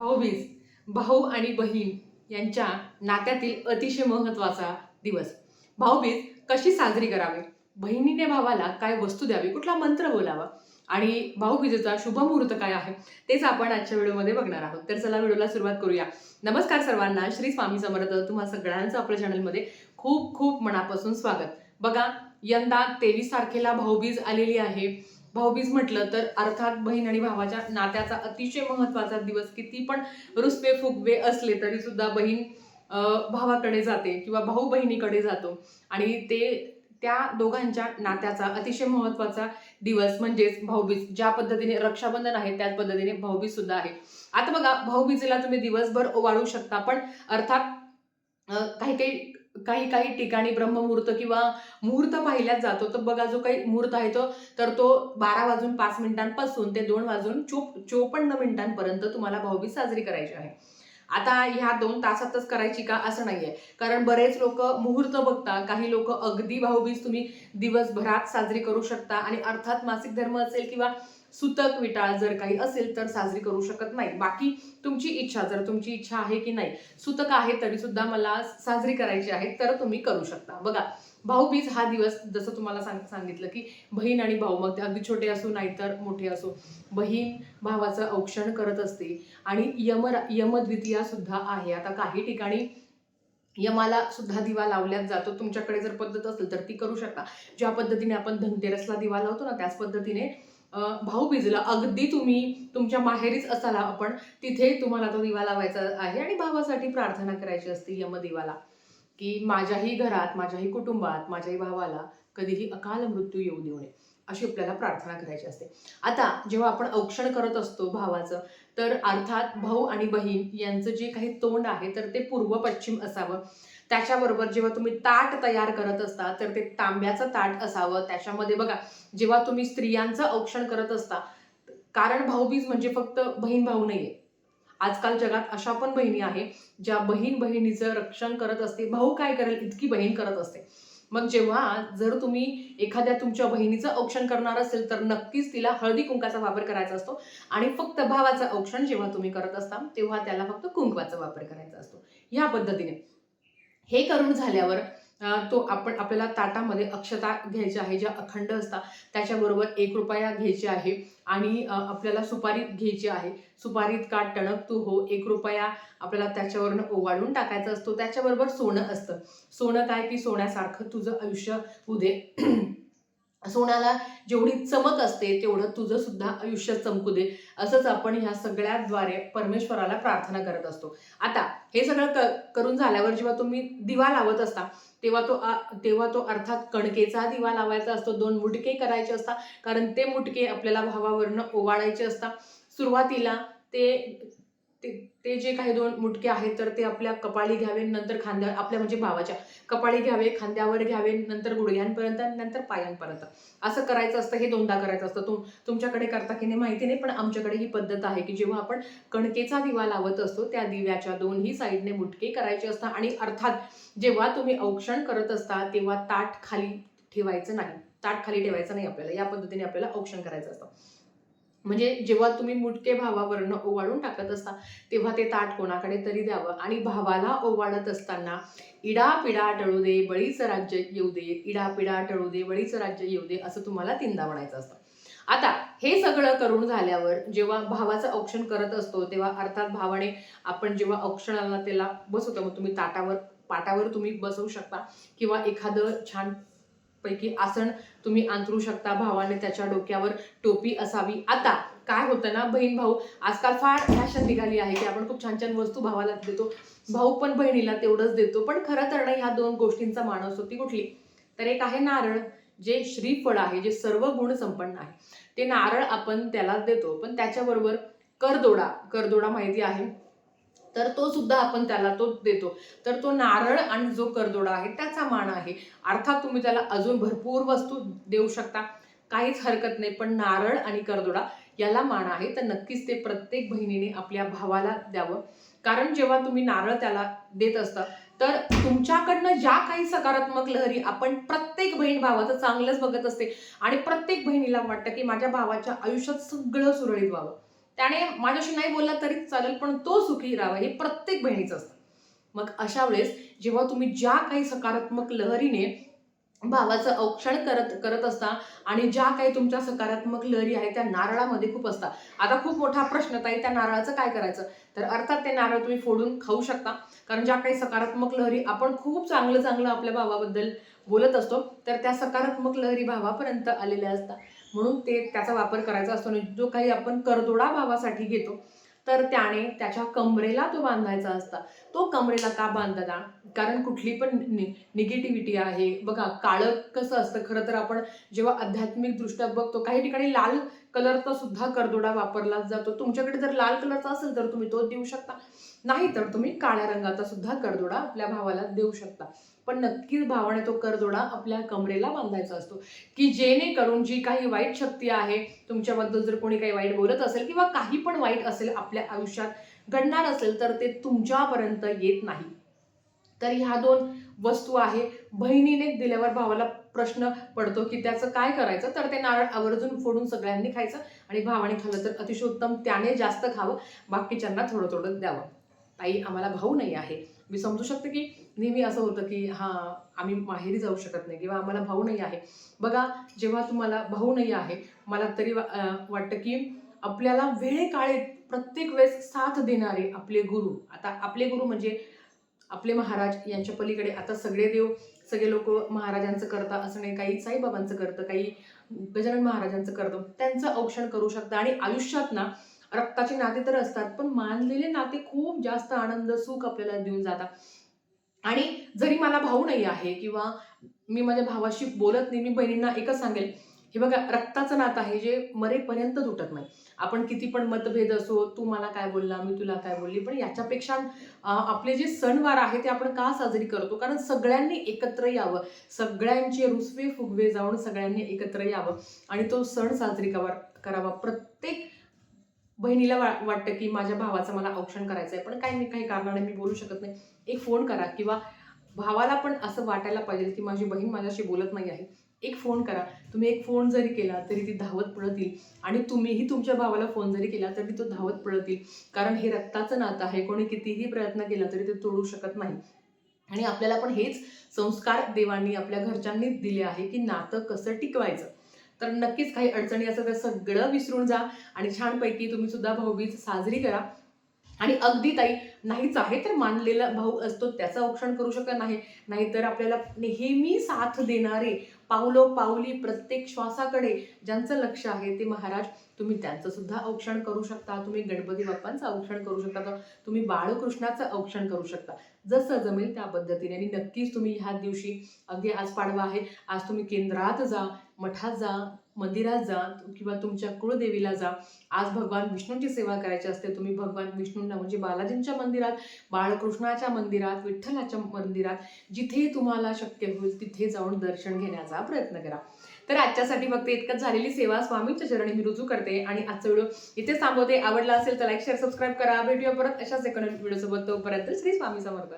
भाऊबीज भाऊ आणि बहीण यांच्या नात्यातील अतिशय महत्त्वाचा दिवस. भाऊबीज कशी साजरी करावी? बहिणीने भावाला काय वस्तू द्यावी? कुठला मंत्र बोलावा? आणि भाऊबीजेचा शुभ मुहूर्त काय आहे? तेच आपण आजच्या व्हिडिओमध्ये बघणार आहोत. तर चला व्हिडिओला सुरुवात करूया. नमस्कार सर्वांना. श्री स्वामी समर्थ तुम्हा सगळ्यांचं आपल्या चॅनलमध्ये खूप खूप मनापासून स्वागत. बघा यंदा तेवीस तारखेला भाऊबीज आलेली आहे. भाऊबीज म्हटलं तर अर्थात बहीण आणि भावाच्या नात्याचा अतिशय महत्त्वाचा दिवस किती पण रुसवे फुगवे असले तरी सुद्धा बहीण भावाकडे जाते किंवा भाऊ बहिणीकडे जातो. आणि ते त्या दोघांच्या नात्याचा अतिशय महत्त्वाचा दिवस म्हणजेच भाऊबीज ज्या पद्धतीने रक्षाबंधन आहे त्याच पद्धतीने भाऊबीज सुद्धा आहे. आता बघा भाऊबीजेला तुम्ही दिवसभर ओवाळू शकता पण अर्थात काही काही काही काही ठिकाणी ब्रह्ममुहूर्त किंवा मुहूर्त पाहिल्याच जातो. तर बघा जो काही मुहूर्त आहे तो तर तो बारा वाजून पाच मिनिटांपासून ते दोन वाजून चोप चोपन्न मिनिटांपर्यंत तुम्हाला भाऊबीज साजरी करायची आहे. आता ह्या दोन तासातच करायची का असं नाहीये. कारण बरेच लोक मुहूर्त बघता काही लोक अगदी भाऊबीज तुम्ही दिवसभरात साजरी करू शकता आणि अर्थात मासिक धर्म असेल किंवा सुतक विटाळ जर काही असेल तर साजरी करू शकत नाही. बाकी तुमची इच्छा जर तुमची इच्छा आहे की नाही सुतक आहे तरी सुद्धा मला साजरी करायची आहे तर तुम्ही करू शकता. बघा भाऊबीज हा दिवस जसं तुम्हाला सांग सांगितलं की बहीण आणि भाऊ मग ते अगदी छोटे असो नाहीतर मोठे असो बहीण भावाचं औक्षण करत असते आणि यम यमद्वितीया सुद्धा आहे. आता काही ठिकाणी यमाला सुद्धा दिवा लावल्यात जातो. तुमच्याकडे जर पद्धत असेल तर ती करू शकता. ज्या पद्धतीने आपण धनतेरसला दिवा लावतो ना त्याच पद्धतीने भाऊबीजेला अगदी तुम्ही तुमच्या माहेरीच असाला आपण तिथे तुम्हाला तो दिवा लावायचा आहे आणि भावासाठी प्रार्थना करायची असते यमदेवाला की माझ्याही घरात माझ्याही कुटुंबात माझ्याही भावाला कधीही अकाल मृत्यू येऊ देऊ नये अशी आपल्याला प्रार्थना करायची असते. आता जेव्हा आपण औक्षण करत असतो भावाचं तर अर्थात भाऊ आणि बहीण यांचं जे काही तोंड आहे तर ते पूर्व पश्चिम असावं. त्याच्याबरोबर जेव्हा तुम्ही ताट तयार करत असता तर ते तांब्याचं ताट असावं. त्याच्यामध्ये बघा जेव्हा तुम्ही स्त्रियांचं औक्षण करत असता कारण भाऊबीज म्हणजे फक्त बहीण भाऊ नाहीये. आजकाल जगात अशा पण बहिणी आहे ज्या बहीण बहिणीचं रक्षण करत असते. भाऊ काय करेल? इतकी बहीण करत असते. मग जेव्हा जर तुम्ही एखाद्या तुमच्या बहिणीचं औक्षण करणार असेल तर नक्कीच तिला हळदी कुंकाचा वापर करायचा असतो. आणि फक्त भावाचं औक्षण जेव्हा तुम्ही करत असता तेव्हा त्याला फक्त कुंकवाचा वापर करायचा असतो. ह्या पद्धतीने. हे करून झाल्यावर तो आपण आपल्याला ताटामध्ये अक्षता घ्यायच्या आहे ज्या अखंड असतात त्याच्याबरोबर एक रुपया घ्यायची आहे आणि आपल्याला सुपारी घ्यायची आहे. सुपारीत का टणक तू हो एक रुपया आपल्याला त्याच्यावरनं ओवाळून टाकायचा असतो त्याच्याबरोबर सोनं असतं. सोनं काय? की सोन्यासारखं तुझं आयुष्य उदे सोन्याला जेवढी चमक असते तेवढं तुझं सुद्धा आयुष्य चमकू दे. असंच आपण ह्या सगळ्याद्वारे परमेश्वराला प्रार्थना करत असतो. आता हे सगळं क करून झाल्यावर जेव्हा तुम्ही दिवा लावत असता तेव्हा तो तेव्हा तो अर्थात कणकेचा दिवा लावायचा असतो दोन मुटके करायचे असतात कारण ते मुटके आपल्याला भावावरनं ओवाळायचे असतात सुरुवातीला ते ते ते जे काही दोन मुटके आहेत तर ते आपल्या कपाळी घ्यावे नंतर खांद्या आपल्या म्हणजे भावाच्या. कपाळी घ्यावे खांद्यावर घ्यावे नंतर गुडघ्यांपर्यंत नंतर पायांपर्यंत. असं करायचं असतं हे दोनदा करायचं असतं. तुम तुमच्याकडे करता की नाही माहिती नाही पण आमच्याकडे ही पद्धत आहे की जेव्हा आपण कणकेचा दिवा लावत असतो त्या दिव्याच्या दोन्ही साईडने मुटके करायचे असतात आणि अर्थात जेव्हा तुम्ही औक्षण करत असता तेव्हा ताट खाली ठेवायचं नाही. ताट खाली ठेवायचं नाही आपल्याला. या पद्धतीने आपल्याला औक्षण करायचं असतं. म्हणजे जेव्हा तुम्ही मुटके भावावरनं ओवाळून टाकत असता तेव्हा ते ताट कोणाकडे तरी द्यावं. आणि भावाला ओवाळत असताना इडा पिडा टळू दे बळीचं राज्य येऊ दे इडा पिडा टळू दे बळीचं राज्य येऊ दे असं तुम्हाला तीनदा म्हणायचं असतं. आता हे सगळं करून झाल्यावर जेव्हा भावाचं औक्षण करत असतो तेव्हा अर्थात भावाने आपण जेव्हा औक्षणाला त्याला बसवतो मग तुम्ही ताटावर पाटावर तुम्ही बसवू शकता. किंवा एखादं छान पैकी आसन तुम्ही अंतरू शकता. भावाने त्याच्या डोक्यावर टोपी असावी. आता काय होतं ना बहीण भाऊ आजकाल फार फॅशन निघाली आहे की आपण खूप छान छान वस्तू भावाला देतो. भाऊ पण बहिणीला तेवढंच देतो. पण खरं तर ना ह्या दोन गोष्टींचा माणूस होती कुठली? तर एक आहे नारळ जे श्रीफळ आहे जे सर्व गुण संपन्न आहे. ते नारळ आपण त्याला देतो. पण त्याच्याबरोबर करदोडा. करदोडा माहिती आहे? तर तो सुद्धा आपण त्याला तो देतो. तर तो नारळ आणि जो करदोडा आहे त्याचा मान आहे. अर्थात तुम्ही त्याला अजून भरपूर वस्तू देऊ शकता. काहीच हरकत नाही पण नारळ आणि करदोडा याला मान आहे. तर नक्कीच ते प्रत्येक बहिणीने आपल्या भावाला द्यावं. कारण जेव्हा तुम्ही नारळ त्याला देत असता तर तुमच्याकडनं ज्या काही सकारात्मक लहरी आपण प्रत्येक बहीण भावाचं चांगलंच बघत असते. आणि प्रत्येक बहिणीला वाटतं की माझ्या भावाच्या आयुष्यात सगळं सुरळीत व्हावं. त्याने माझ्याशी नाही बोलला तरी चालेल पण तो सुखी राहावा हे प्रत्येक बहिणीचं असतं. मग अशा वेळेस जेव्हा तुम्ही ज्या काही सकारात्मक लहरीने भावाचं औक्षण करत करत असता आणि ज्या काही तुमच्या सकारात्मक लहरी आहेत त्या नारळामध्ये खूप असतात. आता खूप मोठा प्रश्न ताई त्या नारळाचं काय करायचं? तर अर्थात ते नारळ तुम्ही फोडून खाऊ शकता. कारण ज्या काही सकारात्मक लहरी आपण खूप चांगलं चांगलं आपल्या भावाबद्दल बोलत असतो तर त्या सकारात्मक लहरी भावापर्यंत आलेल्या असतात. म्हणून ते त्याचा वापर करायचा असतो आणि जो काही आपण करदोडा भावासाठी घेतो तर त्याने त्याच्या कमरेला तो बांधायचा असता. तो कमरेला का बांधला? कारण कुठली पण निगेटिव्हिटी आहे. बघा काळं कसं असतं? खरं तर आपण जेव्हा आध्यात्मिक दृष्ट्या बघतो काही ठिकाणी लाल कलरचा सुद्धा करदोडा वापरला जातो. तुमच्याकडे जर लाल कलरचा असेल तर तुम्ही तो देऊ शकता. नाही तर तुम्ही काळ्या रंगाचा सुद्धा करदोडा आपल्या भावाला देऊ शकता. पण नक्कीच भावाने तो करदोडा आपल्या कमरेला बांधायचा असतो. की जेणेकरून जी काही वाईट शक्ती आहे तुमच्याबद्दल जर कोणी काही वाईट बोलत असेल किंवा काही पण वाईट असेल आपल्या आयुष्यात घडणार असेल तर ते तुमच्यापर्यंत येत नाही. तर ह्या दोन वस्तू आहे. बहिणीने दिल्यावर भावाला प्रश्न पडतो की त्याचं काय करायचं? तर ते नारळ आवर्जून फोडून सगळ्यांनी खायचं आणि भावाने खाल्लं तर अतिशय उत्तम त्याने जास्त खावं. बाकीच्यांना थोडं थोडं द्यावं. ताई आम्हाला भाऊ नाही आहे. मी समजू शकते की नेहमी असं होतं की हां आम्ही माहेरी जाऊ शकत नाही किंवा आम्हाला भाऊ नाही आहे. बघा जेव्हा तुम्हाला भाऊ नाही आहे मला तरी वा- वाटतं की आपल्याला वेळे काळेत प्रत्येक वेळेस साथ देणारे आपले गुरु. आता आपले गुरु म्हणजे आपले महाराज यांच्या पलीकडे आता सगळे देव सगळे लोक महाराजांचं करतात असं नाही. काही साईबाबांचं करतं काही गजानन महाराजांचं करतं. त्यांचं औक्षण करू शकतं आणि आयुष्यात ना रक्ताचे नाते तर असतात पण मानलेले नाते खूप जास्त आनंद सुख आपल्याला देऊन जातात. आणि जरी मला भाऊ नाही आहे किंवा मी माझ्या भावाशी बोलत नाही मी बहिणींना एकच सांगेल हे बघा रक्ताचं नातं आहे जे मरेपर्यंत तुटत नाही. आपण किती पण मतभेद असो तू मला काय बोलला मी तुला काय बोलली पण याच्यापेक्षा आपले जे सणवार आहे ते आपण का साजरी करतो? कारण सगळ्यांनी एकत्र यावं. सगळ्यांचे रुसवे फुगवे जाऊन सगळ्यांनी एकत्र यावं. आणि तो सण साजरी करावा करावा. प्रत्येक बहिणीला वा वाटतं की माझ्या भावाचं मला औक्षण करायचं आहे पण काही नाही काही कारणाने मी बोलू शकत नाही. एक फोन करा किंवा भावाला पण असं वाटायला पाहिजे की माझी बहीण माझ्याशी बोलत नाही आहे. एक फोन करा. तुम्ही एक फोन जरी केला तरी ती धावत पळत येईल आणि तुम्हीही तुमच्या भावाला फोन जरी केला तरी तो धावत पळत येईल कारण हे रक्ताचं नातं आहे. कोणी कितीही प्रयत्न केला तरी ते तोडू शकत नाही. आणि आपल्याला पण हेच संस्कार देवांनी आपल्या घरच्यांनी दिले आहे की नातं कसं टिकवायचं. तर नक्कीच काही अडचणी असं तर सगळं विसरून जा आणि छानपैकी तुम्ही सुद्धा भाऊबीज साजरी करा. आणि अगदी ताई नाहीच आहे तर मानलेला भाऊ असतो त्याचं औक्षण करू शकत नाही. नाहीतर आपल्याला नेहमी साथ देणारे पावलो पावली प्रत्येक श्वासाकडे ज्यांचं लक्ष आहे ते महाराज तुम्ही त्यांचं सुद्धा औक्षण करू शकता. तुम्ही गणपती बाप्पांचं औक्षण करू शकता. तर तुम्ही बाळकृष्णाचं औक्षण करू शकता. जसं जमेल त्या पद्धतीने. आणि नक्कीच तुम्ही ह्या दिवशी अगदी आज पाडवा आहे. आज तुम्ही केंद्रात जा मठात जा मंदिरात जा किंवा तुमच्या कुळदेवीला जा. आज भगवान विष्णूंची सेवा करायची असते तुम्ही भगवान विष्णूंना म्हणजे बालाजींच्या मंदिरात बाळकृष्णाच्या मंदिरात विठ्ठलाच्या मंदिरात जिथे तुम्हाला शक्य होईल तिथे जाऊन दर्शन घेण्याचा प्रयत्न करा. तर आजच्यासाठी फक्त इतकंच झालेली सेवा स्वामींच्या चरणी मी रुजू करते आणि आजचा व्हिडिओ इथेच थांबवते. आवडला असेल तर लाईक शेअर सबस्क्राईब करा. भेटूया परत अशाच एकोणवीस व्हिडिओसोबत. तोपर्यंत श्री स्वामी समर्थ.